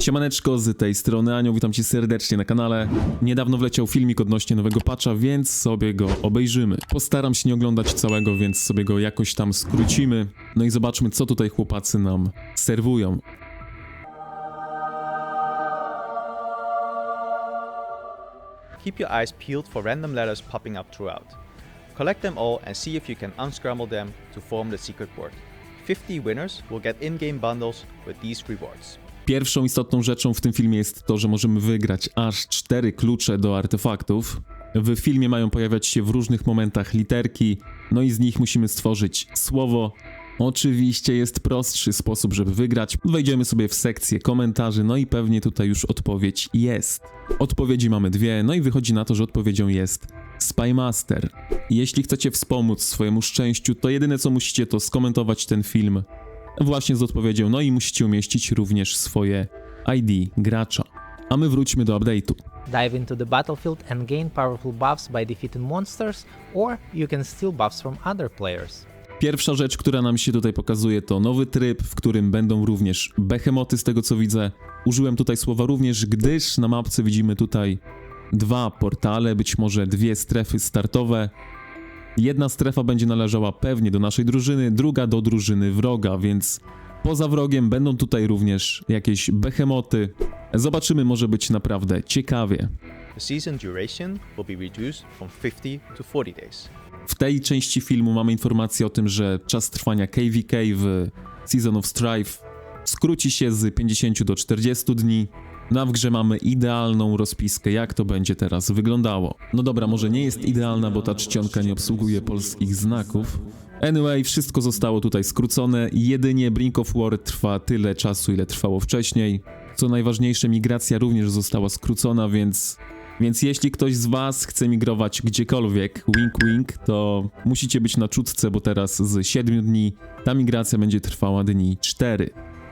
Siemaneczko, z tej strony Anioł, witam cię serdecznie na kanale. Niedawno wleciał filmik odnośnie nowego patcha, więc sobie go obejrzymy. Postaram się nie oglądać całego, więc sobie go jakoś tam skrócimy. No i zobaczmy, co tutaj chłopacy nam serwują. Keep your eyes peeled for random letters popping up throughout. Collect them all and see if you can unscramble them to form the secret word. 50 winners will get in-game bundles with these rewards. Pierwszą istotną rzeczą w tym filmie jest to, że możemy wygrać aż cztery klucze do artefaktów. W filmie mają pojawiać się w różnych momentach literki, no i z nich musimy stworzyć słowo. Oczywiście jest prostszy sposób, żeby wygrać. Wejdziemy sobie w sekcję komentarzy, no i pewnie tutaj już odpowiedź jest. Odpowiedzi mamy dwie, no i wychodzi na to, że odpowiedzią jest Spymaster. Jeśli chcecie wspomóc swojemu szczęściu, to jedyne co musicie to skomentować ten film właśnie z odpowiedzią, no i musicie umieścić również swoje ID gracza. A my wróćmy do update'u. Dive into the battlefield and gain powerful buffs by defeating monsters, or you can steal buffs from other players. Pierwsza rzecz, która nam się tutaj pokazuje, to nowy tryb, w którym będą również behemoty, z tego co widzę. Użyłem tutaj słowa również, gdyż na mapce widzimy tutaj dwa portale, być może dwie strefy startowe. Jedna strefa będzie należała pewnie do naszej drużyny, druga do drużyny wroga, więc poza wrogiem będą tutaj również jakieś behemoty. Zobaczymy, może być naprawdę ciekawie. The season duration will be reduced from 50 to 40 days. W tej części filmu mamy informację o tym, że czas trwania KVK w Season of Strife skróci się z 50 do 40 dni. Na w grze mamy idealną rozpiskę, jak to będzie teraz wyglądało. No dobra, może nie jest idealna, bo ta czcionka nie obsługuje polskich znaków. Anyway, wszystko zostało tutaj skrócone. Jedynie Brink of War trwa tyle czasu, ile trwało wcześniej. Co najważniejsze, migracja również została skrócona, więc więc jeśli ktoś z Was chce migrować gdziekolwiek, wink wink, to musicie być na czutce, bo teraz z 7 dni ta migracja będzie trwała dni 4.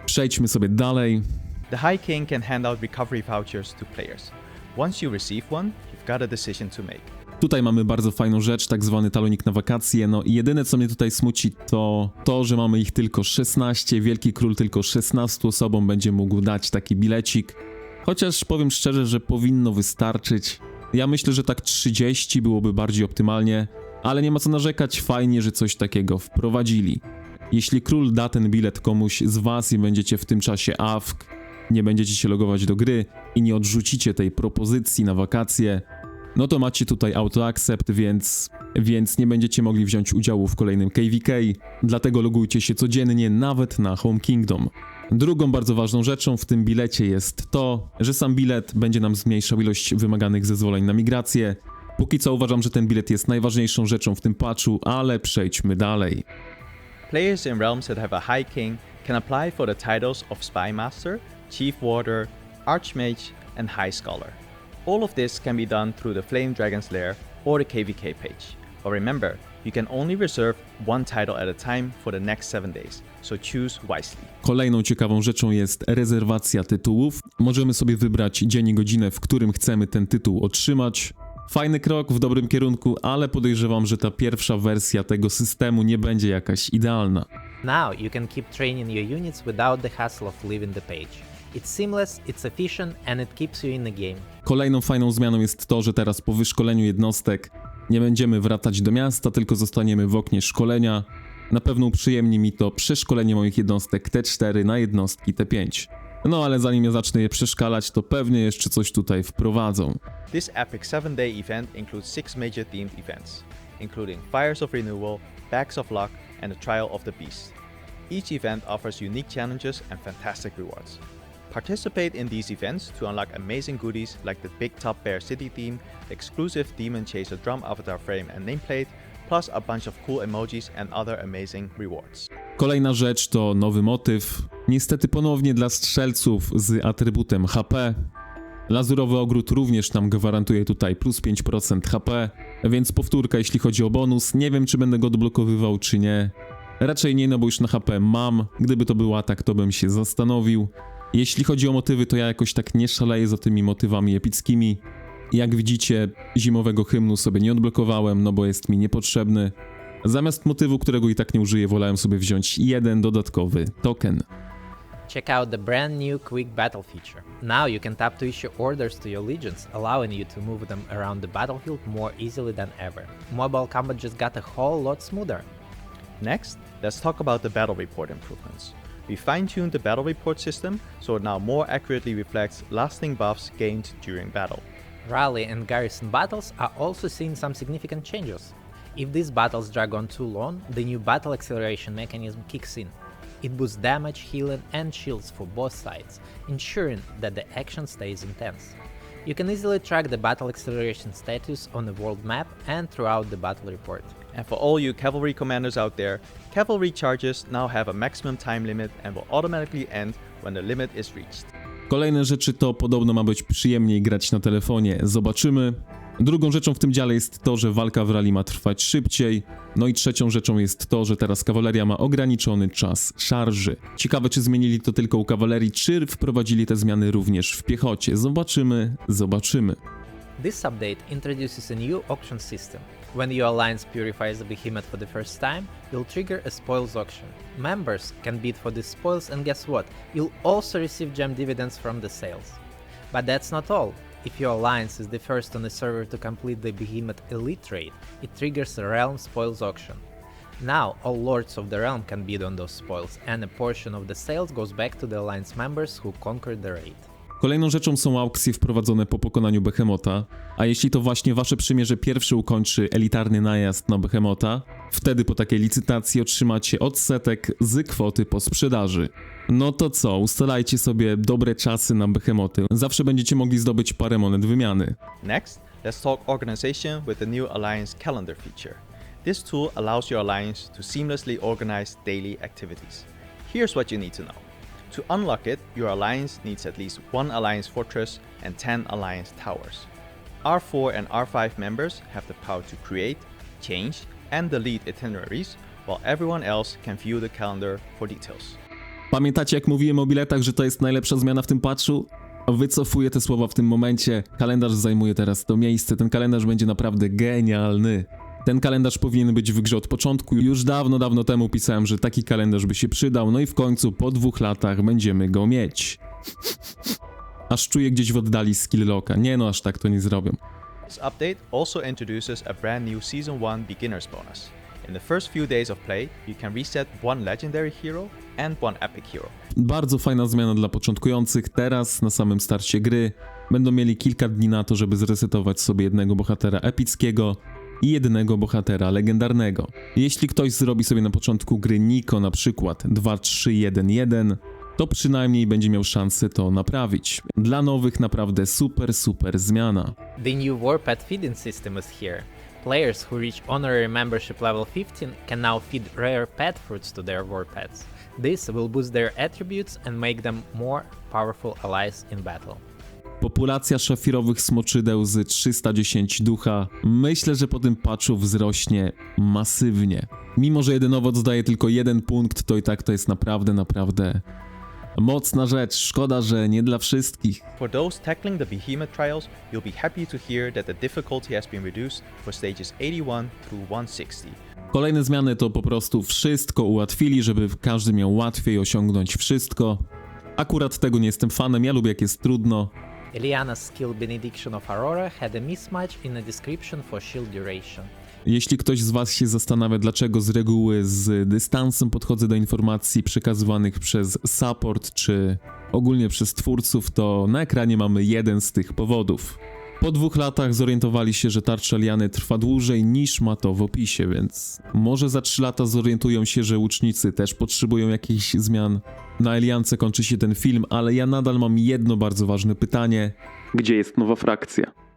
Przejdźmy sobie dalej. The High King can hand out recovery vouchers to players. Once you receive one, you've got a decision to make. Tutaj mamy bardzo fajną rzecz, tak zwany talonik na wakacje. No i jedyne co mnie tutaj smuci to to, że mamy ich tylko 16. Wielki Król tylko 16 osobom będzie mógł dać taki bilecik. Chociaż powiem szczerze, że powinno wystarczyć. Ja myślę, że tak 30 byłoby bardziej optymalnie, ale nie ma co narzekać, fajnie, że coś takiego wprowadzili. Jeśli król da ten bilet komuś z was i będziecie w tym czasie AFK, nie będziecie się logować do gry i nie odrzucicie tej propozycji na wakacje, no to macie tutaj auto-accept, więc, więc nie będziecie mogli wziąć udziału w kolejnym KVK, dlatego logujcie się codziennie nawet na Home Kingdom. Drugą bardzo ważną rzeczą w tym bilecie jest to, że sam bilet będzie nam zmniejszał ilość wymaganych zezwoleń na migrację. Póki co uważam, że ten bilet jest najważniejszą rzeczą w tym patchu, ale przejdźmy dalej. Players in realms that have a High King can apply for the titles of Spy Master, Chief Warder, Archmage, and High Scholar. All of this can be done through the Flame Dragon's Lair or the KVK page. But remember, you can only reserve one title at a time for the next 7 days, so choose wisely. Kolejną ciekawą rzeczą jest rezerwacja tytułów. Możemy sobie wybrać dzień i godzinę, w którym chcemy ten tytuł otrzymać. Fajny krok w dobrym kierunku, ale podejrzewam, że ta pierwsza wersja tego systemu nie będzie jakaś idealna. Now you can keep training your units without the hassle of leaving the page. It's seamless, it's efficient, and it keeps you in the game. Kolejną fajną zmianą jest to, że teraz po wyszkoleniu jednostek nie będziemy wracać do miasta, tylko zostaniemy w oknie szkolenia. Na pewno uprzyjemni mi to przeszkolenie moich jednostek T4 na jednostki T5. No ale zanim ja zacznę je przeszkalać, to pewnie jeszcze coś tutaj wprowadzą. This epic 7 day event includes 6 major themed events, including Fires of Renewal, Bags of Luck, and the Trial of the Beast. Each event offers unique challenges and fantastic rewards. Participate in these events to unlock amazing goodies like the Big Top Bear City theme, the exclusive Demon Chaser drum avatar frame and nameplate, plus a bunch of cool emojis and other amazing rewards. Kolejna rzecz to nowy motyw. Niestety ponownie dla strzelców z atrybutem HP. Lazurowy ogród również nam gwarantuje tutaj plus 5% HP, więc powtórka jeśli chodzi o bonus. Nie wiem czy będę go odblokowywał czy nie. Raczej nie, no bo już na HP mam. Gdyby to był atak, to bym się zastanowił. Jeśli chodzi o motywy, to ja jakoś tak nie szaleję za tymi motywami epickimi. Jak widzicie, zimowego hymnu sobie nie odblokowałem, no bo jest mi niepotrzebny. Zamiast motywu, którego i tak nie użyję, wolałem sobie wziąć jeden dodatkowy token. Check out the brand new Quick Battle feature. Now you can tap to issue orders to your legions, allowing you to move them around the battlefield more easily than ever. Mobile combat just got a whole lot smoother. Next, let's talk about the battle report improvements. We fine-tuned the battle report system so it now more accurately reflects lasting buffs gained during battle. Rally and garrison battles are also seeing some significant changes. If these battles drag on too long, the new battle acceleration mechanism kicks in. It boosts damage, healing, and shields for both sides, ensuring that the action stays intense. You can easily track the battle acceleration status on the world map and throughout the battle report. And for all you cavalry commanders out there, cavalry charges now have a maximum time limit and will automatically end when the limit is reached. Kolejne rzeczy to podobno ma być przyjemniej grać na telefonie. Zobaczymy. Drugą rzeczą w tym dziale jest to, że walka w rally ma trwać szybciej. No i trzecią rzeczą jest to, że teraz kawaleria ma ograniczony czas szarży. Ciekawe, czy zmienili to tylko u kawalerii, czy wprowadzili te zmiany również w piechocie. Zobaczymy, zobaczymy. This update introduces a new auction system. When your alliance purifies a behemoth for the first time, you'll trigger a spoils auction. Members can bid for these spoils, and guess what? You'll also receive gem dividends from the sales. But that's not all. If your alliance is the first on the server to complete the behemoth elite trade, it triggers a realm spoils auction. Now, all lords of the realm can bid on those spoils, and a portion of the sales goes back to the alliance members who conquered the raid. Kolejną rzeczą są aukcje wprowadzone po pokonaniu Behemota, a jeśli to właśnie wasze przymierze pierwszy ukończy elitarny najazd na Behemota, wtedy po takiej licytacji otrzymacie odsetek z kwoty po sprzedaży. No to co, ustalajcie sobie dobre czasy na Behemoty, zawsze będziecie mogli zdobyć parę monet wymiany. Next, let's talk organization with the new Alliance Calendar feature. This tool allows your alliance to seamlessly organize daily activities. Here's what you need to know. To unlock it, your alliance needs at least one alliance fortress and 10 alliance towers. R4 and R5 members have the power to create, change, and delete itineraries, while everyone else can view the calendar for details. Pamiętacie jak mówiłem o biletach, że to jest najlepsza zmiana w tym patchu? Wycofuję te słowa w tym momencie. Kalendarz zajmuje teraz to miejsce. Ten kalendarz będzie naprawdę genialny. Ten kalendarz powinien być w grze od początku. Już dawno, dawno temu pisałem, że taki kalendarz by się przydał. No i w końcu po dwóch latach będziemy go mieć. Aż czuję gdzieś w oddali skill locka. Nie no, aż tak to nie zrobią. This update also introduces a brand new Season 1 Beginner's bonus. In the first few days of play, you can reset one Legendary Hero and one Epic Hero. Bardzo fajna zmiana dla początkujących. Teraz, na samym starcie gry, będą mieli kilka dni na to, żeby zresetować sobie jednego bohatera epickiego i jednego bohatera legendarnego. Jeśli ktoś zrobi sobie na początku gry Niko na przykład 2-3-1-1, to przynajmniej będzie miał szansę to naprawić. Dla nowych naprawdę super, super zmiana. The new Warped feeding system is here. Players who reach honorary membership level 15 can now feed rare pet fruits to their Warpeds. This will boost their attributes and make them more powerful allies in battle. Populacja szafirowych smoczydeł z 310 ducha myślę, że po tym patchu wzrośnie masywnie. Mimo, że jeden owoc daje tylko jeden punkt, to i tak to jest naprawdę, naprawdę mocna rzecz. Szkoda, że nie dla wszystkich. For those tackling the Behemoth trials, you'll be happy to hear that the difficulty has been reduced for stages 81 through 160. Kolejne zmiany to po prostu wszystko ułatwili, żeby każdy miał łatwiej osiągnąć wszystko. Akurat tego nie jestem fanem, ja lubię jak jest trudno. Eliana's skill Benediction of Aurora had a mismatch in description for shield duration. Jeśli ktoś z Was się zastanawia, dlaczego z reguły z dystansem podchodzę do informacji przekazywanych przez support czy ogólnie przez twórców, to na ekranie mamy jeden z tych powodów. Po dwóch latach zorientowali się, że tarcza Liany trwa dłużej niż ma to w opisie, więc może za trzy lata zorientują się, że łucznicy też potrzebują jakichś zmian. Na Eliance kończy się ten film, ale ja nadal mam jedno bardzo ważne pytanie. Gdzie jest nowa frakcja?